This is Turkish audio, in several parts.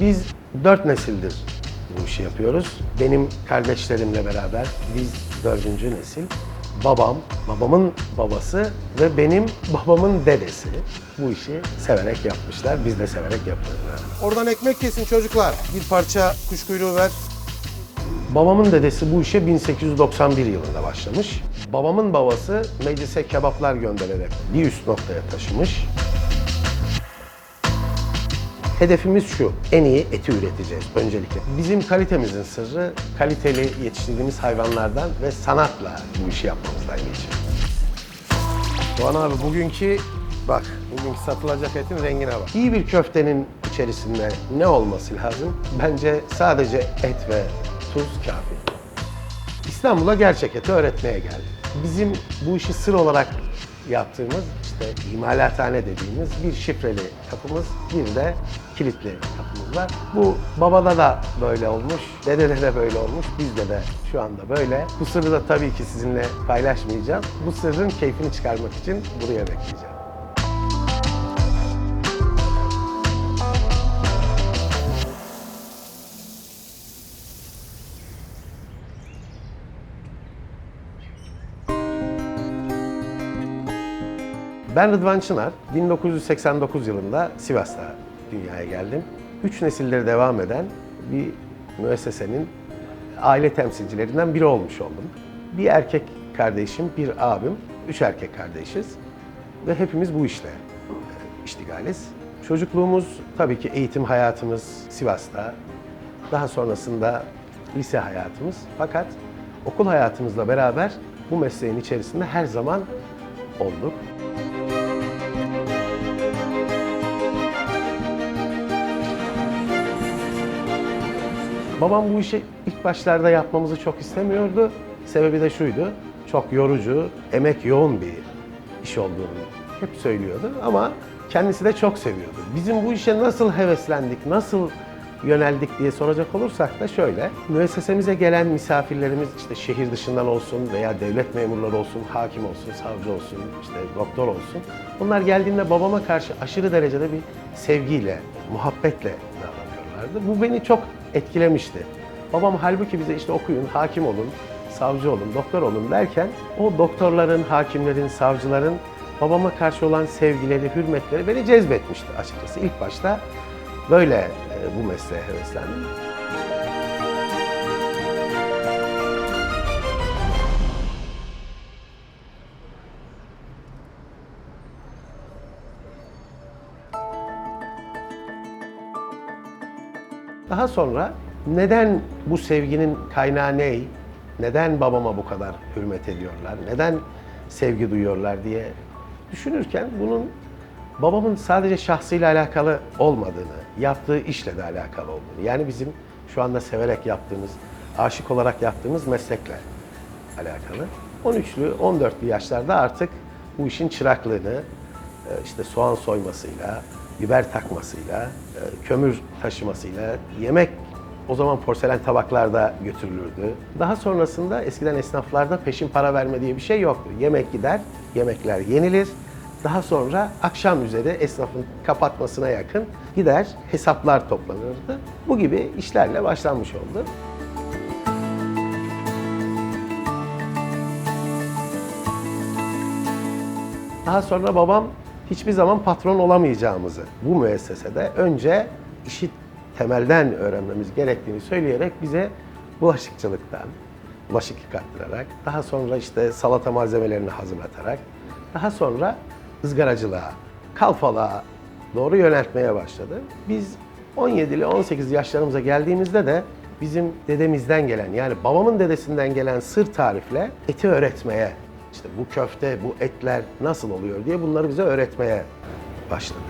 Biz dört nesildir bu işi yapıyoruz. Benim kardeşlerimle beraber biz dördüncü nesil. Babam, babamın babası ve benim babamın dedesi bu işi severek yapmışlar. Biz de severek yapıyoruz. Oradan ekmek kesin çocuklar. Bir parça kuş kuyruğu ver. Babamın dedesi bu işe 1891 yılında başlamış. Babamın babası meclise kebaplar göndererek bir üst noktaya taşımış. Hedefimiz şu, en iyi eti üreteceğiz öncelikle. Bizim kalitemizin sırrı kaliteli yetiştirdiğimiz hayvanlardan ve sanatla bu işi yapmamızdan geçiyor. Doğan abi bugünkü bak bugünkü satılacak etin rengine bak. İyi bir köftenin içerisinde ne olması lazım? Bence sadece et ve tuz kafi. İstanbul'a gerçek eti öğretmeye geldim. Bizim bu işi sır olarak yaptığımız işte imalathane dediğimiz bir şifreli kapımız, bir de kilitli kapımız var. Bu babada da böyle olmuş, dedede de böyle olmuş, bizde de şu anda böyle. Bu sırrı da tabii ki sizinle paylaşmayacağım. Bu sırrın keyfini çıkarmak için buraya bekleyeceğim. Ben Rıdvan Çınar, 1989 yılında Sivas'ta dünyaya geldim. Üç nesilleri devam eden bir müessesenin aile temsilcilerinden biri olmuş oldum. Bir erkek kardeşim, bir abim, üç erkek kardeşiz ve hepimiz bu işle e, iştigaliz. Çocukluğumuz tabii ki eğitim hayatımız Sivas'ta, daha sonrasında lise hayatımız. Fakat okul hayatımızla beraber bu mesleğin içerisinde her zaman olduk. Babam bu işi ilk başlarda yapmamızı çok istemiyordu. Sebebi de şuydu. Çok yorucu, emek yoğun bir iş olduğunu hep söylüyordu ama kendisi de çok seviyordu. Bizim bu işe nasıl heveslendik, nasıl yöneldik diye soracak olursak da şöyle. Müessesemize gelen misafirlerimiz işte şehir dışından olsun veya devlet memurları olsun, hakim olsun, savcı olsun, işte doktor olsun. Bunlar geldiğinde babama karşı aşırı derecede bir sevgiyle, muhabbetle davranıyorlardı. Bu beni çok etkilemişti. Babam halbuki bize işte okuyun, hakim olun, savcı olun, doktor olun derken o doktorların, hakimlerin, savcıların babama karşı olan sevgileri, hürmetleri beni cezbetmişti açıkçası. İlk başta böyle e, bu mesleğe heveslendim. Daha sonra neden bu sevginin kaynağı ne? Neden babama bu kadar hürmet ediyorlar? Neden sevgi duyuyorlar diye düşünürken bunun babamın sadece şahsıyla alakalı olmadığını, yaptığı işle de alakalı olduğunu. Yani bizim şu anda severek yaptığımız, aşık olarak yaptığımız meslekle alakalı. 13'lü, 14'lü yaşlarda artık bu işin çıraklığını e, işte soğan soymasıyla, biber takmasıyla, e, kömür taşımasıyla, yemek o zaman porselen tabaklarda götürülürdü. Daha sonrasında eskiden esnaflarda peşin para verme diye bir şey yoktu. Yemek gider, yemekler yenilir. Daha sonra akşam üzeri esnafın kapatmasına yakın gider hesaplar toplanırdı. Bu gibi işlerle başlanmış oldu. Daha sonra babam hiçbir zaman patron olamayacağımızı bu müessesede önce işi temelden öğrenmemiz gerektiğini söyleyerek bize bulaşıkçılıktan, bulaşık yıkattırarak, daha sonra işte salata malzemelerini hazırlatarak, daha sonra ızgaracılığa, kalfalığa doğru yöneltmeye başladı. Biz 17 ile 18 yaşlarımıza geldiğimizde de bizim dedemizden gelen yani babamın dedesinden gelen sır tarifle eti öğretmeye, işte bu köfte, bu etler nasıl oluyor diye bunları bize öğretmeye başladı.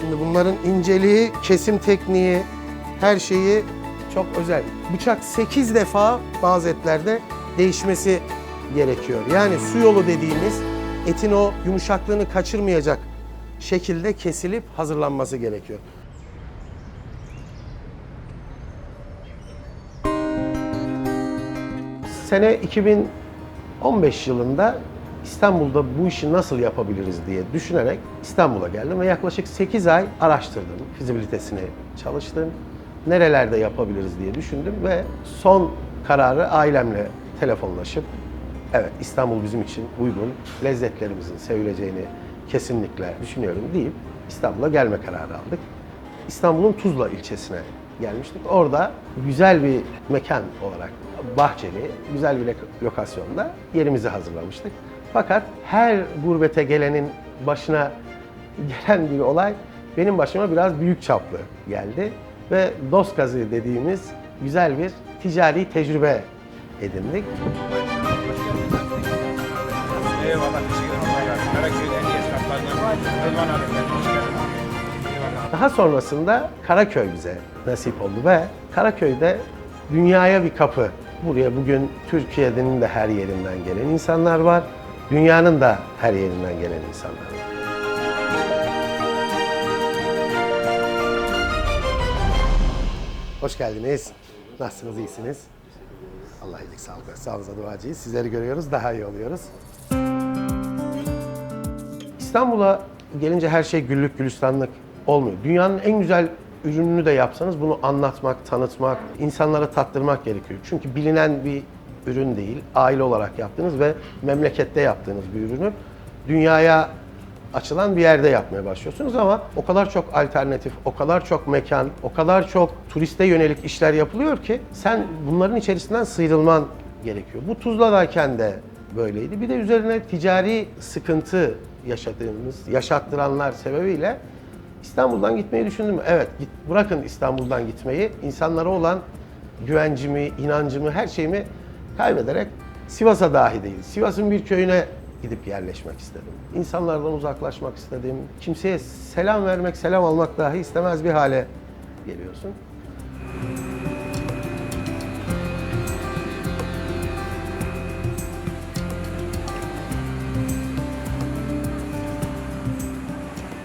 Şimdi bunların inceliği, kesim tekniği, her şeyi çok özel. Bıçak 8 defa bazı etlerde değişmesi gerekiyor. Yani su yolu dediğimiz etin o yumuşaklığını kaçırmayacak şekilde kesilip hazırlanması gerekiyor. Sene 2015 yılında İstanbul'da bu işi nasıl yapabiliriz diye düşünerek İstanbul'a geldim ve yaklaşık 8 ay araştırdım. Fizibilitesini çalıştım. Nerelerde yapabiliriz diye düşündüm ve son kararı ailemle telefonlaşıp evet İstanbul bizim için uygun, lezzetlerimizin sevileceğini kesinlikle düşünüyorum deyip İstanbul'a gelme kararı aldık. İstanbul'un Tuzla ilçesine gelmiştik. Orada güzel bir mekan olarak bahçeli, güzel bir lok- lokasyonda yerimizi hazırlamıştık. Fakat her gurbete gelenin başına gelen bir olay benim başıma biraz büyük çaplı geldi ve dost gazı dediğimiz güzel bir ticari tecrübe edindik. Daha sonrasında Karaköy bize nasip oldu ve Karaköy'de dünyaya bir kapı. Buraya bugün Türkiye'nin de her yerinden gelen insanlar var. Dünyanın da her yerinden gelen insanlar var. Hoş geldiniz. Nasılsınız, iyisiniz? Allah iyilik, sağlık ve sağlığınıza duacıyız. Sizleri görüyoruz, daha iyi oluyoruz. İstanbul'a gelince her şey güllük gülistanlık olmuyor. Dünyanın en güzel ürününü de yapsanız bunu anlatmak, tanıtmak, insanlara tattırmak gerekiyor. Çünkü bilinen bir ürün değil, aile olarak yaptığınız ve memlekette yaptığınız bir ürünü dünyaya açılan bir yerde yapmaya başlıyorsunuz ama o kadar çok alternatif, o kadar çok mekan, o kadar çok turiste yönelik işler yapılıyor ki sen bunların içerisinden sıyrılman gerekiyor. Bu Tuzla'dayken de böyleydi. Bir de üzerine ticari sıkıntı yaşadığımız, yaşattıranlar sebebiyle İstanbul'dan gitmeyi düşündüm. Evet, git, bırakın İstanbul'dan gitmeyi. İnsanlara olan güvencimi, inancımı, her şeyimi kaybederek Sivas'a dahi değil, Sivas'ın bir köyüne gidip yerleşmek istedim. İnsanlardan uzaklaşmak istedim. Kimseye selam vermek, selam almak dahi istemez bir hale geliyorsun.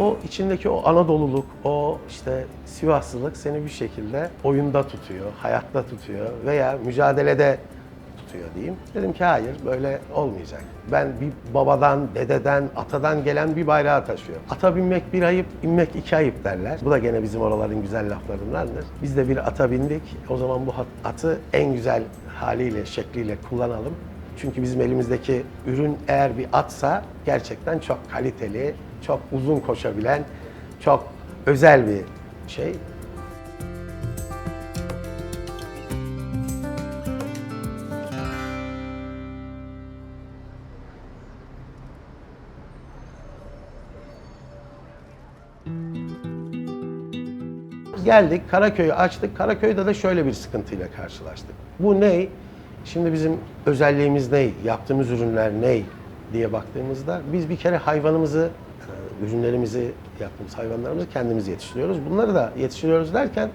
O içindeki o Anadoluluk, o işte Sivaslılık seni bir şekilde oyunda tutuyor, hayatta tutuyor veya mücadelede tutuyor diyeyim. Dedim ki hayır böyle olmayacak. Ben bir babadan, dededen, atadan gelen bir bayrağı taşıyorum. Ata binmek bir ayıp, inmek iki ayıp derler. Bu da gene bizim oraların güzel laflarındandır. Biz de bir ata bindik. O zaman bu atı en güzel haliyle, şekliyle kullanalım. Çünkü bizim elimizdeki ürün eğer bir atsa gerçekten çok kaliteli, çok uzun koşabilen, çok özel bir şey. Geldik, Karaköy'ü açtık. Karaköy'de de şöyle bir sıkıntıyla karşılaştık. Bu ne? Şimdi bizim özelliğimiz ne? Yaptığımız ürünler ne? diye baktığımızda biz bir kere hayvanımızı, ürünlerimizi, yaptığımız hayvanlarımızı kendimiz yetiştiriyoruz. Bunları da yetiştiriyoruz derken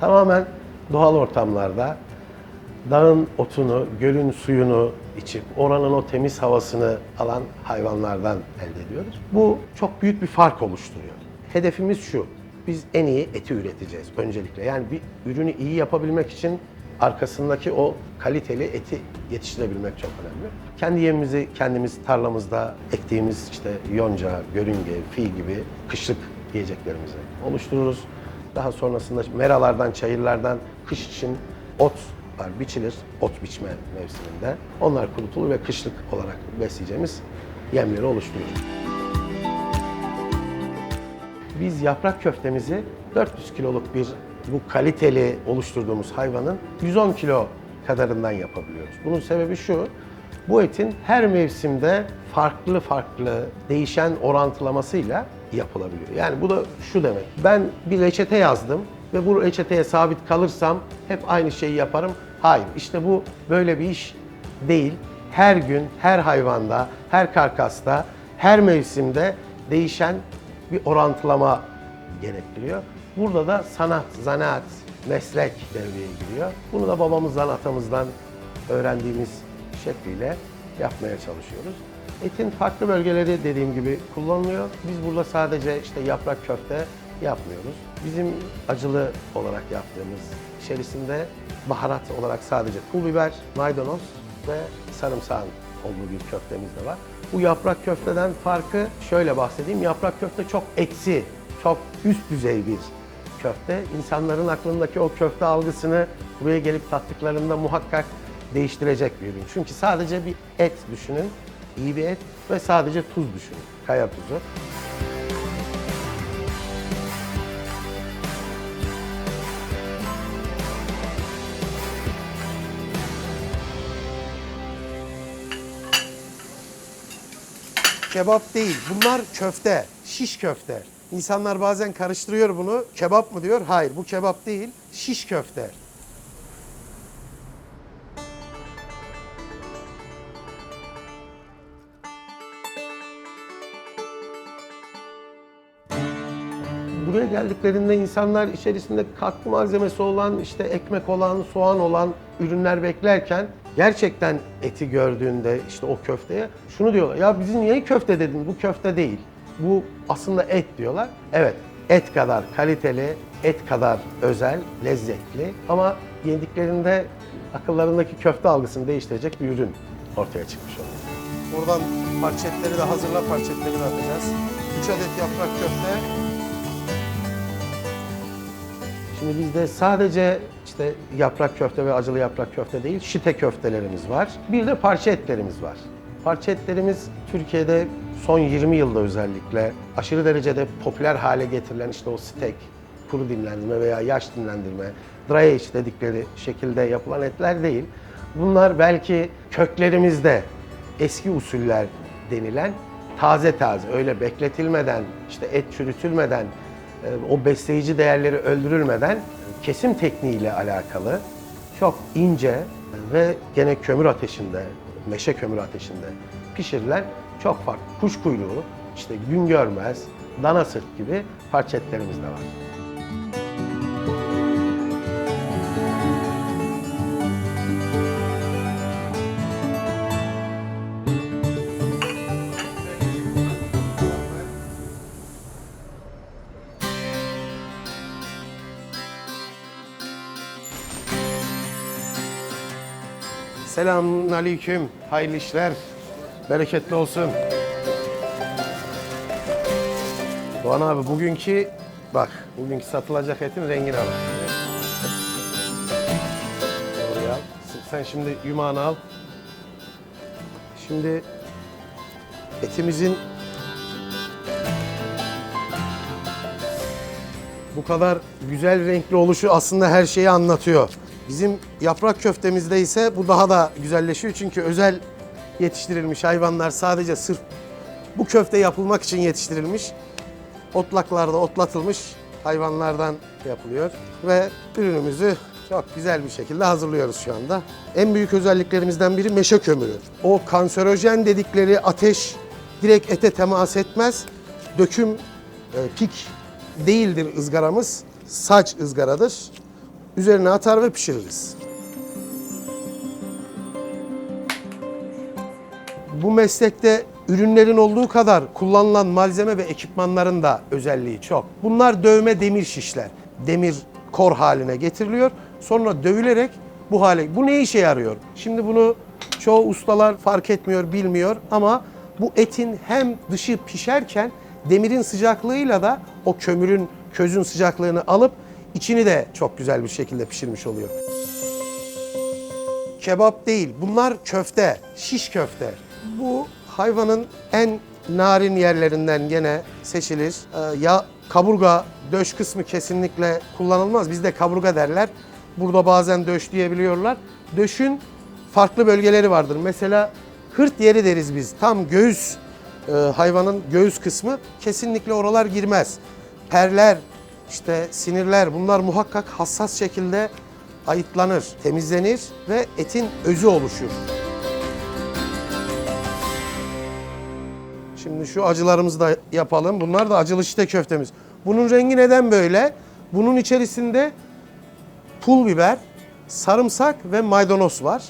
tamamen doğal ortamlarda dağın otunu, gölün suyunu içip oranın o temiz havasını alan hayvanlardan elde ediyoruz. Bu çok büyük bir fark oluşturuyor. Hedefimiz şu. Biz en iyi eti üreteceğiz öncelikle. Yani bir ürünü iyi yapabilmek için arkasındaki o kaliteli eti yetiştirebilmek çok önemli. Kendi yemimizi kendimiz tarlamızda ektiğimiz işte yonca, görünge, fi gibi kışlık yiyeceklerimizi oluştururuz. Daha sonrasında meralardan, çayırlardan kış için ot var, biçilir ot biçme mevsiminde. Onlar kurutulur ve kışlık olarak besleyeceğimiz yemleri oluştururuz. Biz yaprak köftemizi 400 kiloluk bir bu kaliteli oluşturduğumuz hayvanın 110 kilo kadarından yapabiliyoruz. Bunun sebebi şu, bu etin her mevsimde farklı farklı değişen orantılamasıyla yapılabiliyor. Yani bu da şu demek, ben bir reçete yazdım ve bu reçeteye sabit kalırsam hep aynı şeyi yaparım. Hayır, işte bu böyle bir iş değil. Her gün, her hayvanda, her karkasta, her mevsimde değişen bir orantılama gerektiriyor. Burada da sanat, zanaat, meslek devreye giriyor. Bunu da babamızdan, atamızdan öğrendiğimiz şekliyle yapmaya çalışıyoruz. Etin farklı bölgeleri dediğim gibi kullanılıyor. Biz burada sadece işte yaprak köfte yapmıyoruz. Bizim acılı olarak yaptığımız içerisinde baharat olarak sadece pul biber, maydanoz ve sarımsağın olduğu bir köftemiz de var. Bu yaprak köfteden farkı şöyle bahsedeyim. Yaprak köfte çok etsi, çok üst düzey bir köfte. İnsanların aklındaki o köfte algısını buraya gelip tattıklarında muhakkak değiştirecek bir ürün. Çünkü sadece bir et düşünün, iyi bir et ve sadece tuz düşünün, kaya tuzu. Kebap değil. Bunlar köfte. Şiş köfte. İnsanlar bazen karıştırıyor bunu. Kebap mı diyor? Hayır bu kebap değil. Şiş köfte. Buraya geldiklerinde insanlar içerisinde katkı malzemesi olan, işte ekmek olan, soğan olan ürünler beklerken gerçekten eti gördüğünde işte o köfteye şunu diyorlar. Ya bizi niye köfte dedin? Bu köfte değil. Bu aslında et diyorlar. Evet, et kadar kaliteli, et kadar özel, lezzetli ama yediklerinde akıllarındaki köfte algısını değiştirecek bir ürün ortaya çıkmış oluyor. Buradan parçetleri de hazırla parçetleri de atacağız. 3 adet yaprak köfte. Şimdi bizde sadece işte yaprak köfte ve acılı yaprak köfte değil, şite köftelerimiz var. Bir de parça etlerimiz var. Parça etlerimiz Türkiye'de son 20 yılda özellikle aşırı derecede popüler hale getirilen işte o steak, kuru dinlendirme veya yaş dinlendirme, dry age dedikleri şekilde yapılan etler değil. Bunlar belki köklerimizde eski usuller denilen taze taze öyle bekletilmeden işte et çürütülmeden e, o besleyici değerleri öldürülmeden kesim tekniğiyle alakalı çok ince ve gene kömür ateşinde, meşe kömür ateşinde pişirilen çok farklı kuş kuyruğu, işte gün görmez, dana sırt gibi parçetlerimiz de var. Selamun aleyküm, hayırlı işler, bereketli olsun. Doğan abi bugünkü, bak bugünkü satılacak etin rengini al. Sen şimdi yumağını al. Şimdi etimizin Bu kadar güzel renkli oluşu aslında her şeyi anlatıyor. Bizim yaprak köftemizde ise bu daha da güzelleşiyor çünkü özel yetiştirilmiş hayvanlar sadece sırf bu köfte yapılmak için yetiştirilmiş. Otlaklarda otlatılmış hayvanlardan yapılıyor ve ürünümüzü çok güzel bir şekilde hazırlıyoruz şu anda. En büyük özelliklerimizden biri meşe kömürü. O kanserojen dedikleri ateş direkt ete temas etmez. Döküm e, pik değildir ızgaramız. Saç ızgaradır. Üzerine atar ve pişiririz. Bu meslekte ürünlerin olduğu kadar kullanılan malzeme ve ekipmanların da özelliği çok. Bunlar dövme demir şişler. Demir kor haline getiriliyor. Sonra dövülerek bu hale. Bu ne işe yarıyor? Şimdi bunu çoğu ustalar fark etmiyor, bilmiyor ama bu etin hem dışı pişerken demirin sıcaklığıyla da o kömürün, közün sıcaklığını alıp içini de çok güzel bir şekilde pişirmiş oluyor. Kebap değil, bunlar köfte, şiş köfte. Bu hayvanın en narin yerlerinden gene seçilir. Ee, ya kaburga, döş kısmı kesinlikle kullanılmaz. Bizde kaburga derler. Burada bazen döş diyebiliyorlar. Döşün farklı bölgeleri vardır. Mesela hırt yeri deriz biz. Tam göğüs e, hayvanın göğüs kısmı kesinlikle oralar girmez. Perler, işte sinirler bunlar muhakkak hassas şekilde ayıtlanır, temizlenir ve etin özü oluşur. Şimdi şu acılarımızı da yapalım. Bunlar da acılı şite köftemiz. Bunun rengi neden böyle? Bunun içerisinde pul biber, sarımsak ve maydanoz var.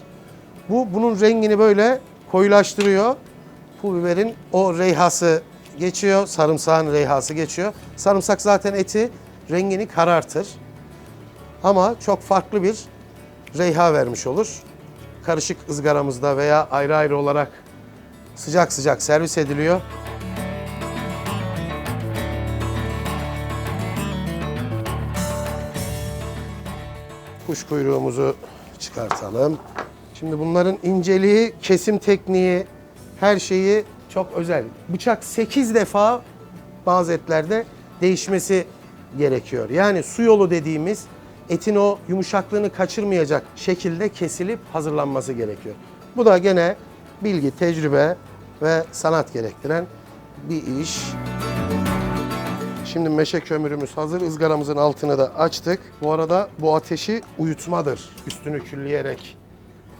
Bu bunun rengini böyle koyulaştırıyor. Pul biberin o reyhası geçiyor, sarımsağın reyhası geçiyor. Sarımsak zaten eti rengini karartır. Ama çok farklı bir reyha vermiş olur. Karışık ızgaramızda veya ayrı ayrı olarak sıcak sıcak servis ediliyor. Kuş kuyruğumuzu çıkartalım. Şimdi bunların inceliği, kesim tekniği, her şeyi çok özel. Bıçak 8 defa bazı etlerde değişmesi gerekiyor. Yani su yolu dediğimiz etin o yumuşaklığını kaçırmayacak şekilde kesilip hazırlanması gerekiyor. Bu da gene bilgi, tecrübe ve sanat gerektiren bir iş. Şimdi meşe kömürümüz hazır. Izgaramızın altını da açtık. Bu arada bu ateşi uyutmadır. Üstünü külleyerek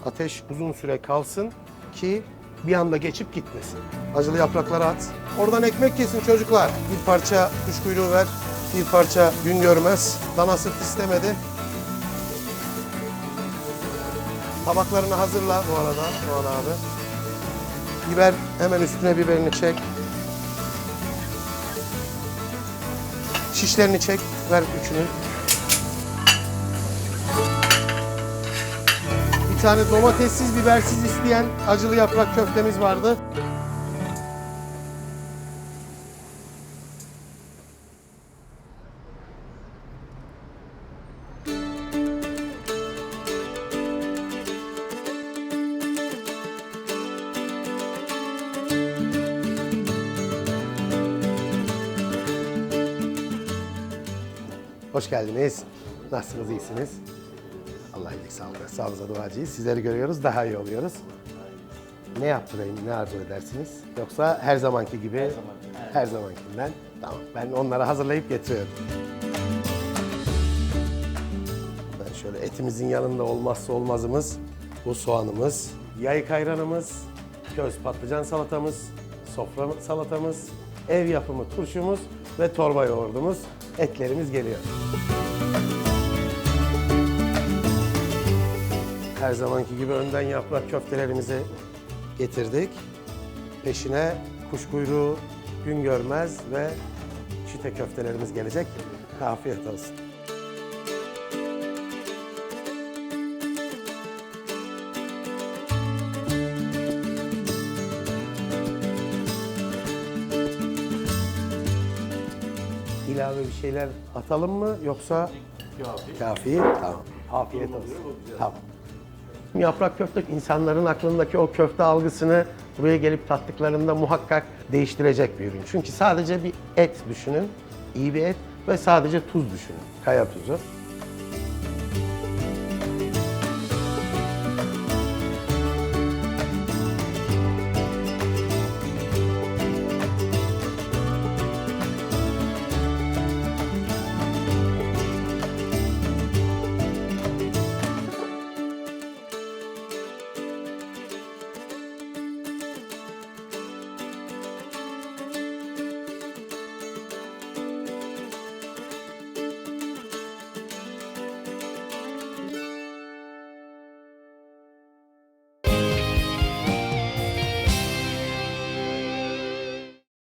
ateş uzun süre kalsın ki bir anda geçip gitmesin. Acılı yaprakları at. Oradan ekmek yesin çocuklar. Bir parça kuş kuyruğu ver. Bir parça gün görmez. Dana sırt istemedi. Tabaklarını hazırla bu arada Doğan abi. Biber hemen üstüne biberini çek. Şişlerini çek. Ver üçünü. Bir tane domatessiz, bibersiz isteyen acılı yaprak köftemiz vardı. Geldiniz. Nasılsınız, iyisiniz? Allah iyilik sağlık ve sağlığınıza duacıyız. Sizleri görüyoruz, daha iyi oluyoruz. Ne yaptırayım, ne arzu edersiniz? Yoksa her zamanki gibi? Her, her zamankinden. Tamam, ben onları hazırlayıp getiriyorum. Ben şöyle etimizin yanında olmazsa olmazımız bu soğanımız, yayık ayranımız, köz patlıcan salatamız, sofra salatamız, ev yapımı turşumuz ve torba yoğurdumuz. Etlerimiz geliyor. Her zamanki gibi önden yaprak köftelerimizi getirdik. Peşine kuş kuyruğu, gün görmez ve çite köftelerimiz gelecek. Afiyet olsun. İlave bir şeyler atalım mı yoksa kafi? Kafi. Tamam. Afiyet olsun. Tamam. Yaprak köfte insanların aklındaki o köfte algısını buraya gelip tattıklarında muhakkak değiştirecek bir ürün. Çünkü sadece bir et düşünün, iyi bir et ve sadece tuz düşünün, kaya tuzu.